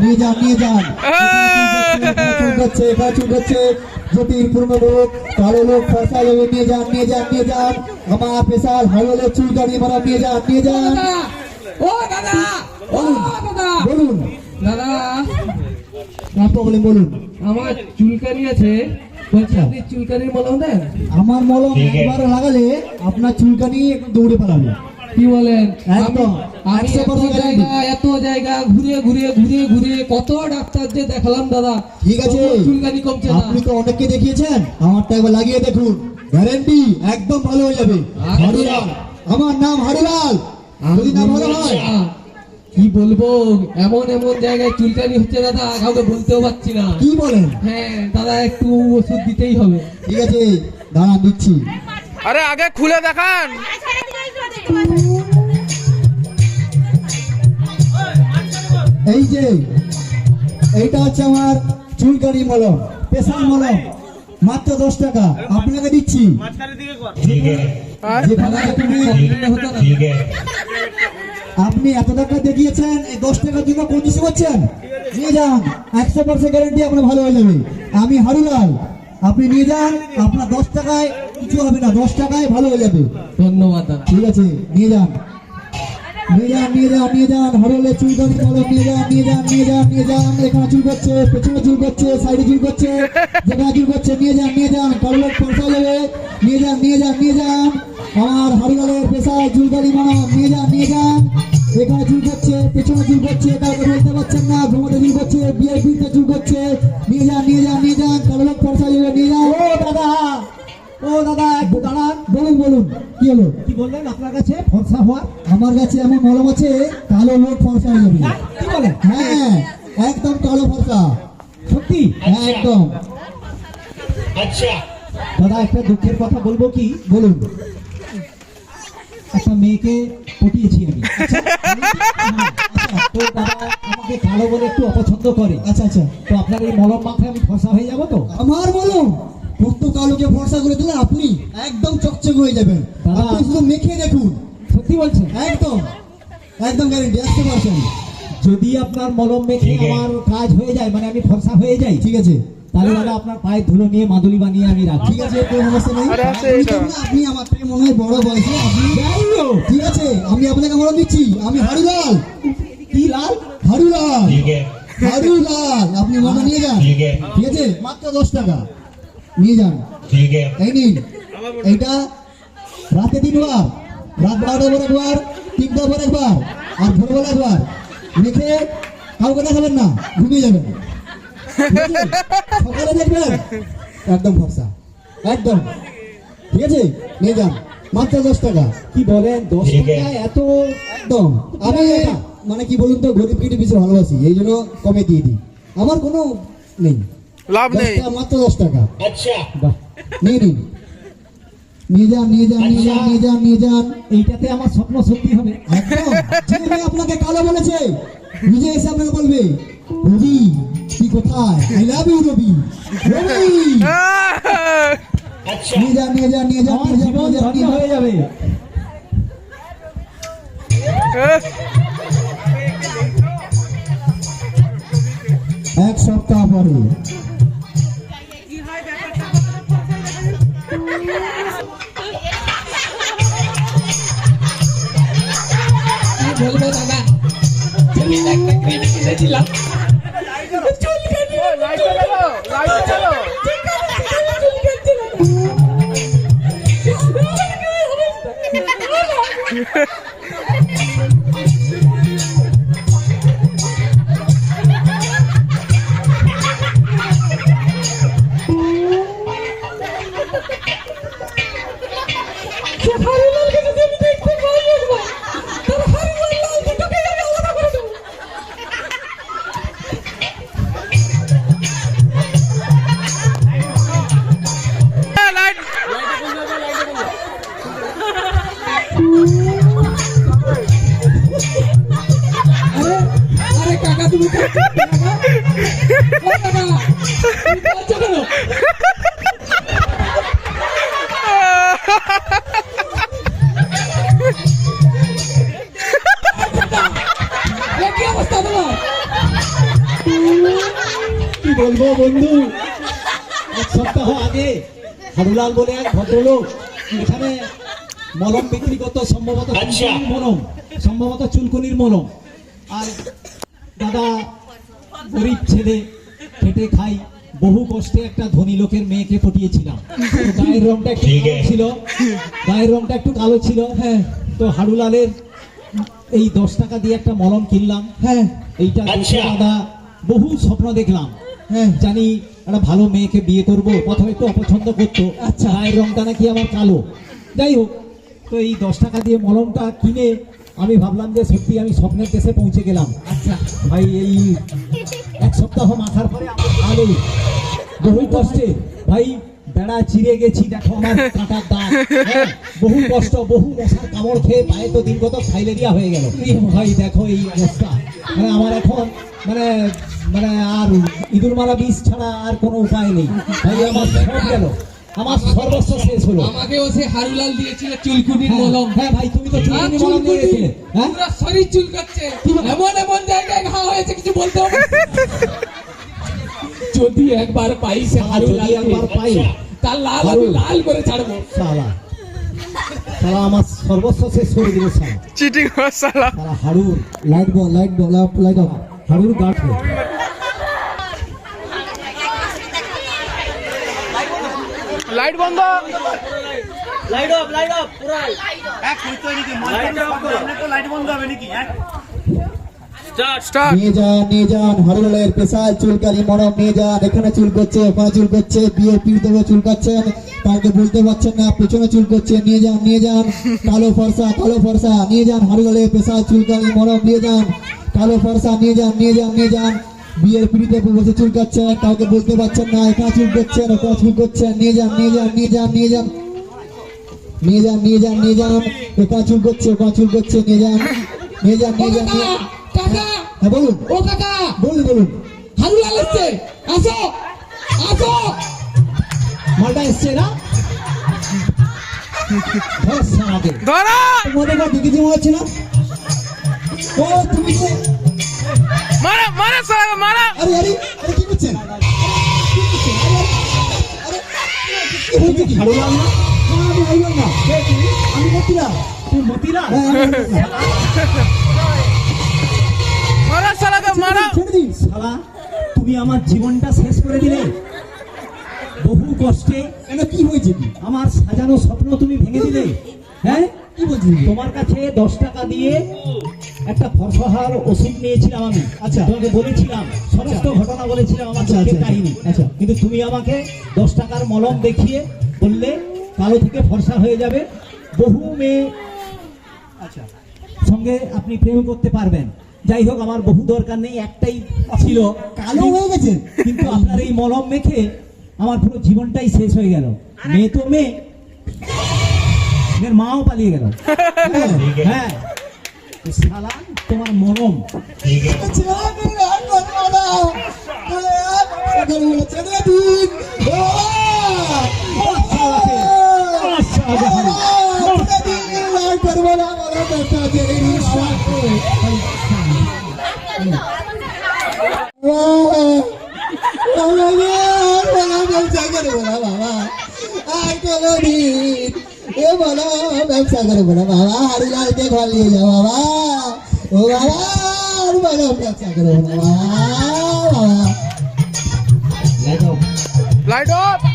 নিয়ে যান নিয়ে যান। জ্যোতির পূর্ণ লোক কালো লোক ফসা লোক নিয়ে যান নিয়ে যান নিয়ে যান। আমার চুল কাটিয়ে মারা নিয়ে যান নিয়ে যান। ও দাদা! ও দাদা! বলুন। দাদা! প্রবলেম বলুন। আমার চুলকানি আছে। আপনি চুলকানির মলম দেন? আমার মলম একবার লাগালে আপনার চুলকানি একটু দৌড়ে পালাবে। কি বলেন? একদম। এত জায়গা ঘুরে ঘুরে ঘুরে ঘুরে কত ডাক্তার যে দেখালাম দাদা। ঠিক আছে। চুলকানি কমছে আপনি তো অনেককে দেখিয়েছেন। আমারটা একবার লাগিয়ে দেখুন। গ্যারেন্টি একদম ভালো হয়ে যাবে। আচ্ছা। হারুলাল আমার নাম হারুলাল। যদি না ভালো হয়। কি বলব? এমন এমন জায়গায় চুলকানি হচ্ছে দাদা কাউকে বলতেও পারছি না। কি বলেন? হ্যাঁ দাদা একটু ওষুধ দিতেই হবে। ঠিক আছে দাঁড়ান দিচ্ছি। আরে আগে খুলে দেখান। এই যে এইটা হচ্ছে আমার চুলকানি মলম পেশাল মলম মাত্র দশ টাকা। আপনাকে দিচ্ছি। আপনি এত টাকা দেখিয়েছেন এই দশ টাকার জন্য পঁচিশে করছেন? নিয়ে যান একশো পার্সেন্ট গ্যারেন্টি আপনার ভালো হয়ে যাবে। আমি হারুলাল আপনি নিয়ে যান আপনার দশ টাকায় কিছু হবে না দশ টাকায় ভালো হয়ে যাবে ধন্যবাদ দাদা ঠিক আছে নিয়ে যান নিয়ে যান নিয়ে যান নিয়ে যান হরলে চুল করে ভালো নিয়ে যান নিয়ে যান নিয়ে যান নিয়ে যান এখানে চুল করছে পেছনে চুল করছে সাইডে চুল করছে যেখানে চুল করছে নিয়ে যান নিয়ে যান কারও পয়সা যাবে নিয়ে যান নিয়ে যান নিয়ে যান আমার হরিলালের পেশায় চুলকারি মানব নিয়ে যান নিয়ে যান এখানে চুল করছে পেছনে চুল করছে কাউকে বলতে পারছেন না ঘুমোতে চুল করছে বিআইপিতে চুল করছে নিয়ে যান নিয়ে যান নিয়ে যান কারও লোক পয়সা যাবে নিয়ে যান ও দাদা ও দাদা একটু দাঁড়ান বলুন বলুন কি হলো কি বললেন আপনার কাছে ফর্সা হওয়ার? আমার কাছে এমন মলম আছে কালো লোক ফর্সা হয়ে যাবে। হ্যাঁ? কি বলেন হ্যাঁ একদম কালো ফর্সা। সত্যি? হ্যাঁ একদম। দাদা একটা দুঃখের কথা বলব কি? বলুন। একটা মেয়েকে পটিয়েছি আমি। আচ্ছা, তো দাদা আমাকে কালো বলে একটু অপছন্দ করে। আচ্ছা আচ্ছা। তো আপনার এই মলম মাথায় আমি ফর্সা হয়ে যাব তো? আমার মলম? কালোকে ফর্সা করে দিলে আপনি একদম চকচক হয়ে যাবেন। দাদা। আপনি শুধু মেখে দেখুন। সত্যি বলছেন? একদম। একদম গ্যারেন্টি একশো পার্সেন্ট যদি আপনার মলম মেখে আমার কাজ হয়ে যায় মানে আমি ফর্সা হয়ে যাই ঠিক আছে। তাহলে দাদা আপনার পায়ে ধুলো নিয়ে মাদুলি বানিয়ে আমি রাখি ঠিক আছে কোনো সমস্যা নেই। আপনি আমার থেকে মনে হয় বড় বয়সে আপনি ঠিক আছে আমি আপনাকে মলম দিচ্ছি। আমি হারুলাল। কি লাল? হারুলাল। হারুলাল। আপনি মনে নিয়ে যান। ঠিক আছে মাত্র দশ টাকা। নিয়ে যান। এই নিন। এইটা রাতে তিনবার রাত বারোটা পর একবার তিনটা পর একবার আর ভোরবেলা একবার। রেখে কাউকে দেখাবেন না ঘুমিয়ে যাবেন। সকালে দেখবেন একদম ভরসা একদম। ঠিক আছে? নিয়ে যান। মাত্র দশ টাকা। কি বলেন? দশ টাকায় এত? একদম। আমি মানে কি বলুন তো গরিব কেটে বেশি ভালোবাসি এই জন্য কমে দিয়ে দিই। আমার কোনো নেই। লাভ নেই। মাত্র দশ টাকা। বাহ, নিয়ে নিন। নিয়ে যান নিয়ে যান নিয়ে যান নিয়ে যান নিয়ে যান। এইটাতে আমার স্বপ্ন সত্যি হবে। একদম। যে আপনাকে কালো বলেছে নিজে এসে আপনাকে বলবে রবি তুই কোথায়? I love you Rabi. Rabi! নিয়ে যান নিয়ে যান নিয়ে যান নিয়ে যান নিয়ে যান, ধন্য নিয়ে যান। হয়ে যাবে। এক সপ্তাহ পরে। তুমি একটা ক্রিম কিনেছিলাম বলব বন্ধু। এক সপ্তাহ আগে হারুলাল বলে এক ভদ্রলোক এখানে মলম বিক্রি করতো সম্ভবত চুলকুনির মলম সম্ভবত চুলকুনির মলম। আর দাদা গরিব ছেলে খেটে খাই বহু কষ্টে একটা ধনী লোকের মেয়েকে পটিয়েছিলাম গায়ের রংটা একটু কালো ছিল গায়ের রংটা একটু কালো ছিল হ্যাঁ। তো হারুলালের এই দশ টাকা দিয়ে একটা মলম কিনলাম হ্যাঁ। এইটা দেখে দাদা বহু স্বপ্ন দেখলাম। জানি একটা ভালো মেয়েকে বিয়ে করব প্রথমে একটু অপছন্দ করতো। আচ্ছা। গায়ের রংটা নাকি আমার কালো। যাই হোক তো এই দশ টাকা দিয়ে মলমটা কিনে আমি ভাবলাম যে সত্যি আমি স্বপ্নের দেশে পৌঁছে গেলাম। আচ্ছা। ভাই এই এক সপ্তাহ মাথার পরে ভালো বহু কষ্টে। ভাই বেড়া চিড়ে গেছি দেখো আমার কাঁটার দাগ। হ্যাঁ, বহু কষ্ট বহু মশার কামড় খেয়ে পায়ে তো দিন কত ফাইলেরিয়া হয়ে গেল। ভাই দেখো এই অবস্থা। মানে আমার এখন মানে মানে আর ইঁদুর মারা বিষ ছাড়া আর কোনো উপায় নেই। ভাই আমার সব গেল। আমার সর্বস্ব শেষ হলো। আমাকেও সে হারুলাল দিয়েছিল চুলকুনির মলম। হ্যাঁ ভাই তুমি তো আর চুলকুনি মলম দিয়ে চুলকুনি, গেছিলে হ্যাঁ? পুরো শরীর চুলকাচ্ছে। এমন এমন জায়গায় ঘা হয়েছে কিছু বলতে হবে? যদি একবার পাই সে হারুলাল যদি একবার পাই। তার লাল আমি লাল করে ছাড়বো। সালা সালা আমার সর্বস্ব শেষ করে দিল সালা cheating হাড়ুর light ball light ball light off হাড়ুর গাঠ লাইট বন্ধ। স্টার্ট নিয়ে যান নিয়ে যান হরগলের স্পেশাল চুলকারি মরম নিয়ে যান এখানে চুল করছে ওখানে চুল করছে বিয়ে পিড় দেবে চুল কাটছেন কাউকে বুঝতে পারছেন না পেছনে চুল করছে নিয়ে যান নিয়ে যান কালো ফর্সা কালো ফর্সা নিয়ে যান হরগলের স্পেশাল চুলকারি মরম নিয়ে যান কালো ফর্সা নিয়ে যান নিয়ে যান নিয়ে যান। বিয়ের পিড়িতে বসে চুল কাটছেন কাউকে বুঝতে পারছেন না এখানে চুল করছেন ওখানে চুল করছেন। নিয়ে যান নিয়ে যান নিয়ে যান নিয়ে যান। নিয়ে যান নিয়ে যান নিয়ে যান। এখানে চুল করছে ওখানে চুল করছে নিয়ে যান। নিয়ে যান নিয়ে যান কাকা হ্যাঁ বলুন। ও কাকা। বলুন বলুন। হারুলাল এসছে। আসো আসো। মালটা এসছে না? ধর তোমাদের কাছে দেখেছি মনে হচ্ছে না? ও তুমি তো মারা মারা সালা মারা। আরে আরে আরে কি করছেন? কি করছেন? আরে, আরে, আরে, কি হয়েছে কি? হাড়ুলাল না না, আমি হারলাম না। আমি মতিলাল। তুই মতিলাল? আমি মতিলাল। মারা সালাকে মারা। ছেড়ে দিন। শালা তুমি আমার জীবনটা শেষ করে দিলে। বহু কষ্টে। কেন কি হয়েছে আমার সাজানো স্বপ্ন তুমি ভেঙে দিলে। হ্যাঁ? কি বলছেন তোমার কাছে দশ টাকা দিয়ে একটা ফরসহার ওষুধ নিয়েছিলাম আমি। আচ্ছা। তোমাকে বলেছিলাম সমস্ত ঘটনা বলেছিলাম আমার আচ্ছা, চোখের আচ্ছা, কাহিনী। আচ্ছা। কিন্তু তুমি আমাকে দশ টাকার মলম দেখিয়ে বললে কালো থেকে ফর্সা হয়ে যাবে। বহু মেয়ে আচ্ছা। সঙ্গে আপনি প্রেম করতে পারবেন। যাই হোক আমার বহু দরকার নেই একটাই ছিল। কালো হয়ে গেছেন কিন্তু আপনার এই মলম মেখে আমার পুরো জীবনটাই শেষ হয়ে গেল। মেয়ে তো মেয়ে। মেয়ের মাও পালিয়ে গেল। হ্যাঁ। শালা তোমার মরম করব না। બાવા આ કેવો દીન એ બોલો મેં સાગર બોલો બાવા હરિલાલ કે ખોલ લે જા લાઈટ ઓફ